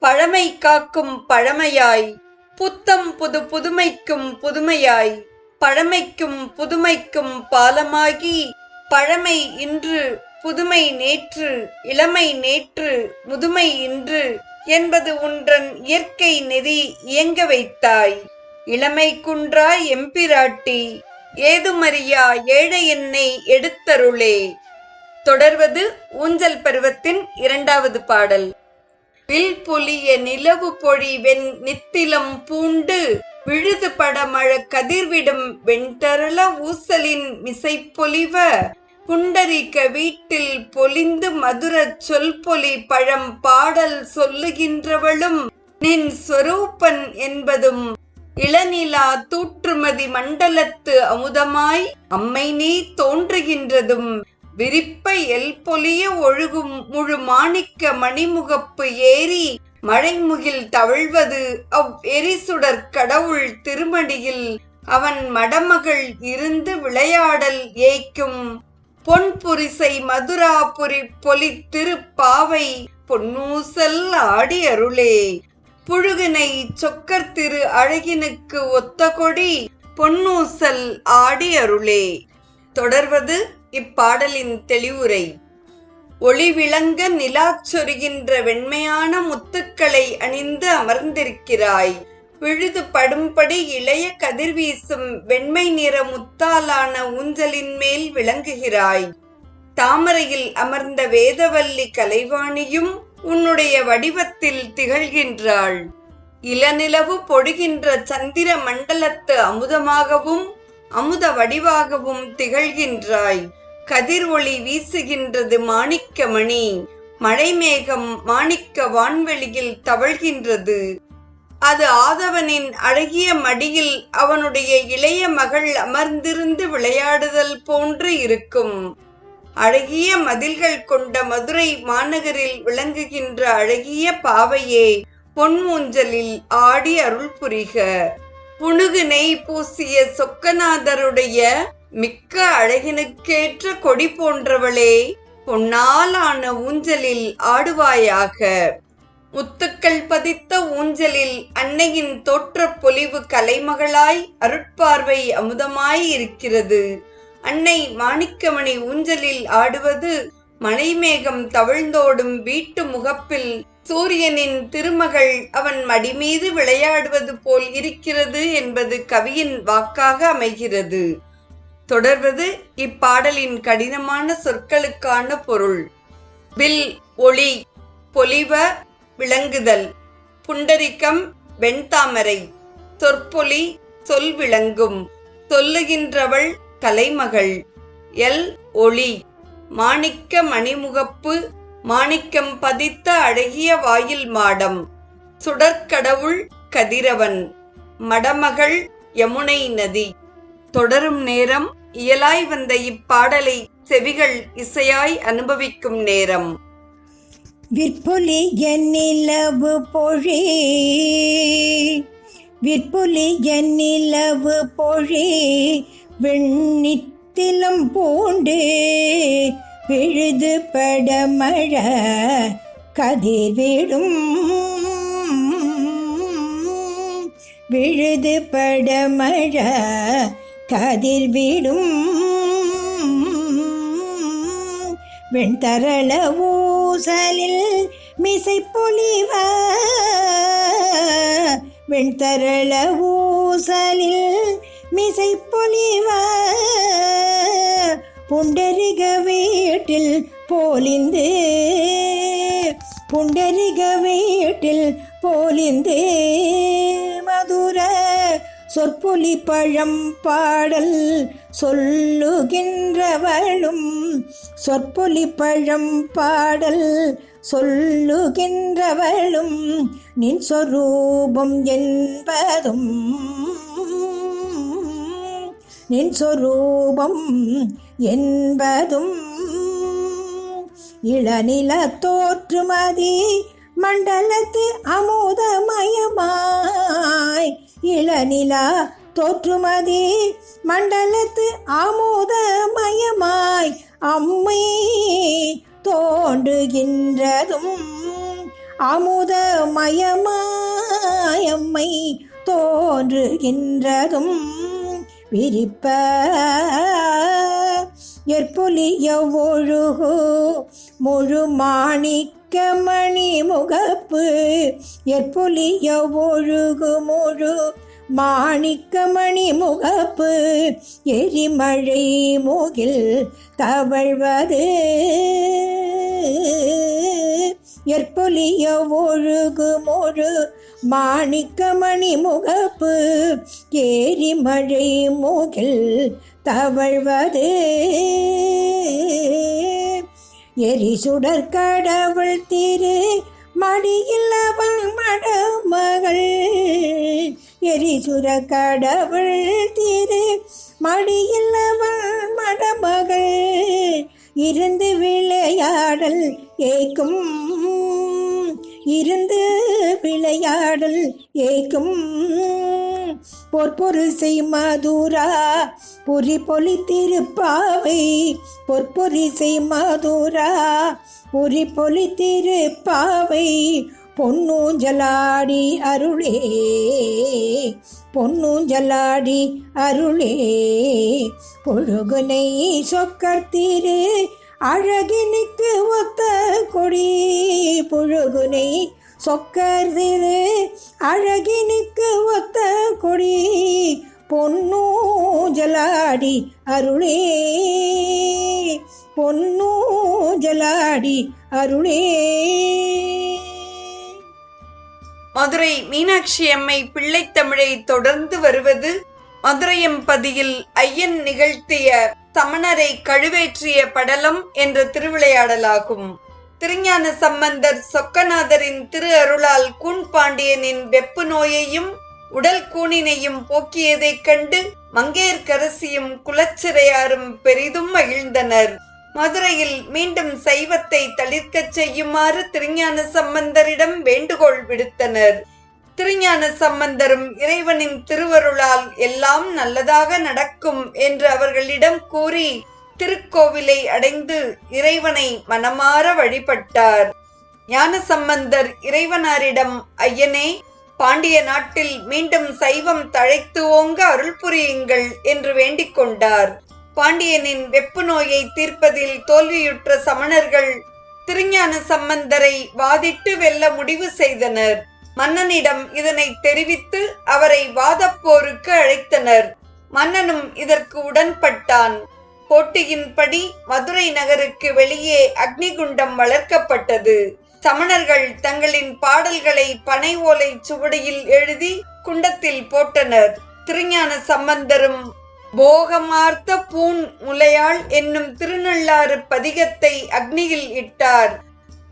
பழமை காக்கும் பழமையாய். புத்தம் புது புதுமைக்கும் புதுமையாய். பழமைக்கும் புதுமைக்கும் பாலமாகி பழமை இன்று புதுமை நேற்று இளமை நேற்று முதுமை இன்று என்பது உன்றன் இயற்கை நெறி இயங்க வைத்தாய். இளமை குன்றா எம்பிராட்டி ஏதுமறியா ஏழை என்னை எடுத்தருளே. தொடர்வது ஊஞ்சல் பருவத்தின் இரண்டாவது பாடல். வில் பொலிய நிலவு பொழி வெண் நித்திலம் பூண்டு விழுது படமழ கதிர்விடும் வெண்தரள ஊசலின் மிசை பொலிவ புண்டரிக்க வீட்டில் பொலிந்து மதுர சொல்பொலி பழம் பாடல் சொல்லுகின்றவளும் நின் சொரூப்பன் என்பதும் இளநிலா தூற்றுமதி மண்டலத்து அமுதமாய் அம்மை நீ தோன்றுகின்றதும் விரிப்ப எல் பொலிய ஒழுகும் முழு மாணிக்க மணிமுகப்பு ஏறி மழைமுகில் தவழ்வது அவ் எரிசுடர் கடவுள் திருமடியில் அவன் மடமகள் இருந்து விளையாடல் ஏய்க்கும் பொன்புரிசை மதுராபுரி பொலி திருப்பாவை பொன்னூசல் ஆடி அருளே. புழுகினை சொக்கர் திரு அழகினுக்கு ஒத்த கொடி பொன்னூசல் ஆடி அருளே. தொடர்வது இப்பாடலின் தெளிவுரை ஒளி விளங்க நிலாச் சொருகின்ற வெண்மையான முத்துக்களை அணிந்து அமர்ந்திருக்கிறாய். விழுது படும்படி இளைய கதிர்வீசும் வெண்மை நிற முத்தாலான ஊஞ்சலின் மேல் விளங்குகிறாய். தாமரையில் அமர்ந்த வேதவல்லி கலைவாணியும் உன்னுடைய வடிவத்தில் திகழ்கின்றாள். இளநிலவு பொடுகின்ற சந்திர மண்டலத்து அமுதமாகவும் அமுத வடிவாகவும் திகழ்கின்றாய். கதிர் ஒளி வீசுகின்றது மாணிக்கமணி. மழைமேகம் மாணிக்க வான்வெளியில் தவழ்கின்றது. அது ஆதவனின் அழகிய மடியில் அவனுடைய இளைய மகள் அமர்ந்திருந்து விளையாடுதல் போன்று இருக்கும். அழகிய மதில்கள் கொண்ட மதுரை மாநகரில் விளங்குகின்ற அழகிய பாவையே பொன்மூஞ்சலில் ஆடி அருள் புரிக. புனுகு நெய் பூசிய சொக்கநாதருடைய மிக்க அழகினுக்கேற்ற கொடி போன்றவளே பொன்னாலான ஊஞ்சலில் ஆடுவாயாக. முத்துக்கள் பதித்த ஊஞ்சலில் அன்னையின் தோற்றப் பொலிவு கலைமகளாய் அருட்பார்வை அமுதமாய் இருக்கிறது. அன்னை மாணிக்கமணி ஊஞ்சலில் ஆடுவது மலைமேகம் தவிழ்ந்தோடும் வீட்டு முகப்பில் சூரியனின் திருமகள் அவன் மடிமீது விளையாடுவது போல் இருக்கிறது என்பது கவியின் வாக்காக அமைகிறது. தொடர்வது இப்பாடலின் கடினமான சொற்களுக்கான பொருள். வில் ஒளி பொலிவ விளங்குதல் புண்டரிக்கம் வெண்தாமரை சொற்பொலி சொல் விளங்கும் சொல்லுகின்றவள் கலைமகள். எல் ஒளி மாணிக்க மணிமுகப்பு மாணிக்கம் பதித்த அழகிய வாயில் மாடம் சுடற்கடவுள் கதிரவன் மடமகள் யமுனை நதி. தொடரும் நேரம் இயலாய் வந்த இப்பாடலை செவிகள் இசையாய் அனுபவிக்கும் நேரம். விற்புலி நிலவு பொழி. விற்புலி நிலவு பொழி. வெண்ணித்திலம் பூண்டு விழுது படமழ கதிர்விடும் விழுது படமழ கதிர்விடும் வெண்தரள ஊசலில் மிசை பொலிவ வெண்தரள ஊசலில் மிசை பொலிவ புண்டரிக வீட்டில் போலிந்து. புண்டரிக வீட்டில் போலிந்து. மதுரை சொற்பொலி பழம் பாடல் சொல்லுகின்றவளும் சொற்பொலி பழம் பாடல் சொல்லுகின்றவளும் நின் சொரூபம் என்பதும் நின் சொரூபம் என்பதும் இளநில தோற்றுமதி மண்டலத்து அமுதமயமாய் இளநிலா தோற்றுமதி மண்டலத்து அமுதமயமாய் அம்மை தோன்றுகின்றதும் அமுதமயமாய் அம்மை தோன்றுகின்றதும் விரிப்ப எற்பொலிய ஒழுகு முழு மாணிக்க மணி முகப்பு எற்பொலிய ஒழுகு முழு மாணிக்கமணி முகப்பு எரிமழை மூகில் தவழ்வது. எற்பொலிய ஒழுகு முழு மாணிக்கமணி முகப்பு ஏரிமழை மூகில் தவழ்வது. எரிசுடர் கடவுள் திரு மடியில் அவள் மடமகள். எரிசுர கடவுள் திரு மடியில் அவள் மடமகள். இருந்து விளையாடல் ஏக்கும் இருந்து விளையாடல் ஏக்கும். பொற்பொருள் செய் மதுரா பொறி பொலி திருப்பாவை பொற்பொறி செய் மதுரா பொறி பொலி திருப்பாவை பொன்னூஞ்சலாடி அருளே பொன்னூஞ்சலாடி அருளே. பொழுகுனை சொக்கர்த்திரு அழகினுக்கு ஒத்த கொடி. புழுகுனை சொக்கர்திரு அழகினுக்கு ஒத்த கொடி பொன்னூஜலாடி அருளே. பொன்னூஜலாடி அருளே. மதுரை மீனாட்சி அம்மை பிள்ளைத்தமிழை தொடர்ந்து வருவது மதுரையம்பதியில் ஐயன் நிகழ்த்திய சமணரை கழுவேற்றிய படலம் என்ற திருவிளையாடலாகும். திருஞான சம்பந்தர் சொக்கநாதரின் திரு அருளால் கூன் பாண்டியனின் வெப்பு நோயையும் உடல் கூனினையும் போக்கியதைக் கண்டு மங்கையர்க்கரசியும் குலச்சிறையாரும் பெரிதும் மகிழ்ந்தனர். மதுரையில் மீண்டும் சைவத்தை தளிர்க்கச் செய்யுமாறு திருஞான சம்பந்தரிடம் வேண்டுகோள் விடுத்தனர். திருஞான சம்பந்தரும் இறைவனின் திருவருளால் எல்லாம் நல்லதாக நடக்கும் என்று அவர்களிடம் கூறி திருக்கோவிலை அடைந்து இறைவனை மனமாற வழிபட்டார். ஞான சம்பந்தர் இறைவனாரிடம் ஐயனே பாண்டிய நாட்டில் மீண்டும் சைவம் தழைத்து ஓங்க அருள் புரியுங்கள் என்று வேண்டிக் கொண்டார். பாண்டியனின் வெப்பு நோயை தீர்ப்பதில் தோல்வியுற்ற சமணர்கள் திருஞான சம்பந்தரை வாதிட்டு வெல்ல முடிவு செய்தனர். மன்னனிடம் இதனை தெரிவித்து அவரை வாதப்போருக்கு அழைத்தனர். மன்னனும் இதற்கு உடன்பட்டான். கோட்டையின்படி மதுரை நகருக்கு வெளியே அக்னிகுண்டம் வளர்க்கப்பட்டது. சமணர்கள் தங்களின் பாடல்களை பனை ஓலை சுவடியில் எழுதி குண்டத்தில் போட்டனர். திருஞான சம்பந்தரும் போகமார்த்த பூன் முலையாள் என்னும் திருநள்ளாறு பதிகத்தை அக்னியில் இட்டார்.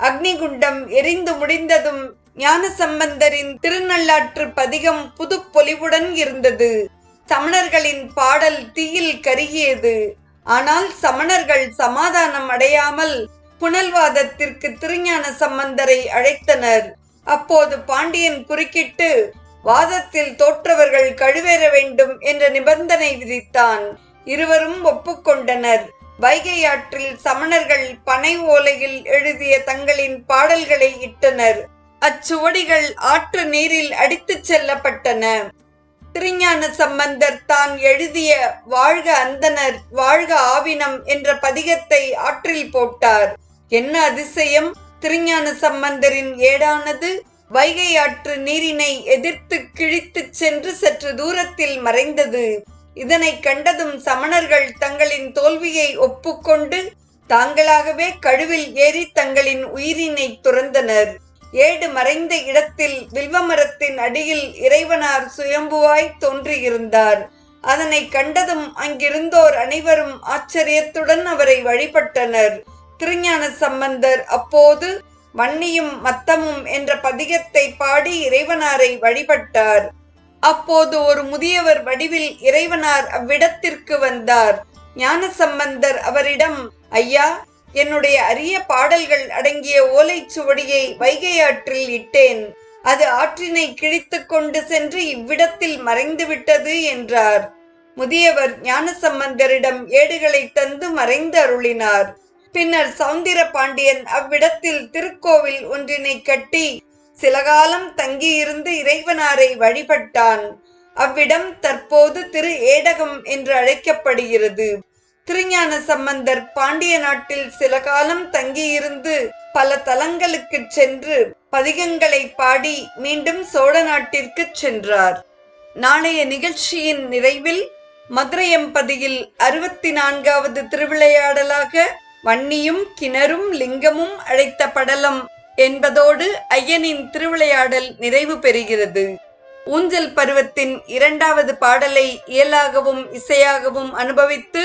அக்னிகுண்டம் எரிந்து முடிந்ததும் ஞானசம்பந்தரின் திருநள்ளாற்று பதிகம் புதுப்பொலிவுடன் இருந்தது. சமணர்களின் பாடல் தீயில் கருகியது. ஆனால் சமணர்கள் சமாதானம் அடையாமல் புனல்வாதத்திற்கு திருஞான சம்பந்தரை அழைத்தனர். அப்போது பாண்டியன் குறுக்கிட்டு வாதத்தில் தோற்றவர்கள் கழுவேற வேண்டும் என்ற நிபந்தனை விதித்தான். இருவரும் ஒப்புக்கொண்டனர். வைகை ஆற்றில் சமணர்கள் பனை ஓலையில் எழுதிய தங்களின் பாடல்களை இட்டனர். அச்சுவடிகள் ஆற்று நீரில் அடித்துச் செல்லப்பட்டன. திருஞான சம்பந்தர் தான் எழுதிய வாழ்க அந்தனர் வாழ்க ஆவினம் என்ற பதிகத்தை ஆற்றில் போட்டார். என்ன அதிசயம்? திருஞான சம்பந்தரின் ஏடானது வைகை ஆற்று நீரினை எதிர்த்து கிழித்துச் சென்று சற்று தூரத்தில் மறைந்தது. இதனை கண்டதும் சமணர்கள் தங்களின் தோல்வியை ஒப்புக்கொண்டு தாங்களாகவே கழுவில் ஏறி தங்களின் உயிரினை துறந்தனர். ஏடு மறைந்த இடத்தில் வில்வமரத்தின் அடியில் இறைவனார் சுயம்புவாய் தோன்றியிருந்தார். அதனை கண்டதும் அங்கிருந்தோர் அனைவரும் ஆச்சரியத்துடன் அவரை வழிபட்டனர். திருஞான சம்பந்தர் அப்போது வன்னியும் மத்தமும் என்ற பதிகத்தை பாடி இறைவனாரை வழிபட்டார். அப்போது ஒரு முதியவர் வடிவில் இறைவனார் அவ்விடத்திற்கு வந்தார். ஞான சம்பந்தர் அவரிடம் ஐயா என்னுடைய அரிய பாடல்கள் அடங்கிய ஓலைச்சுவடியை வைகை ஆற்றில் இட்டேன். அது ஆற்றினை கிழித்து கொண்டு சென்று இவ்விடத்தில் மறைந்துவிட்டது என்றார். முதியவர் ஞானசம்பந்தரிடம் ஏடுகளை தந்து மறைந்து அருளினார். பின்னர் சௌந்திர பாண்டியன் அவ்விடத்தில் திருக்கோவில் ஒன்றினை கட்டி சில காலம் தங்கியிருந்து இறைவனாரை வழிபட்டான். அவ்விடம் தற்போது திரு ஏடகம் என்று அழைக்கப்படுகிறது. திருஞான சம்பந்தர் பாண்டிய நாட்டில் சில காலம் தங்கியிருந்து பல தலங்களுக்கு சென்று பதிகங்களை பாடி மீண்டும் சோழ நாட்டிற்கு சென்றார். நாளைய நிகழ்ச்சியின் நிறைவில் மதுரையம்பதியில் அறுபத்தி நான்காவது திருவிளையாடலாக வன்னியும் கிணறும் லிங்கமும் அழைத்த படலம் என்பதோடு ஐயனின் திருவிளையாடல் நிறைவு பெறுகிறது. ஊஞ்சல் பருவத்தின் இரண்டாவது பாடலை இயலாகவும் இசையாகவும் அனுபவித்து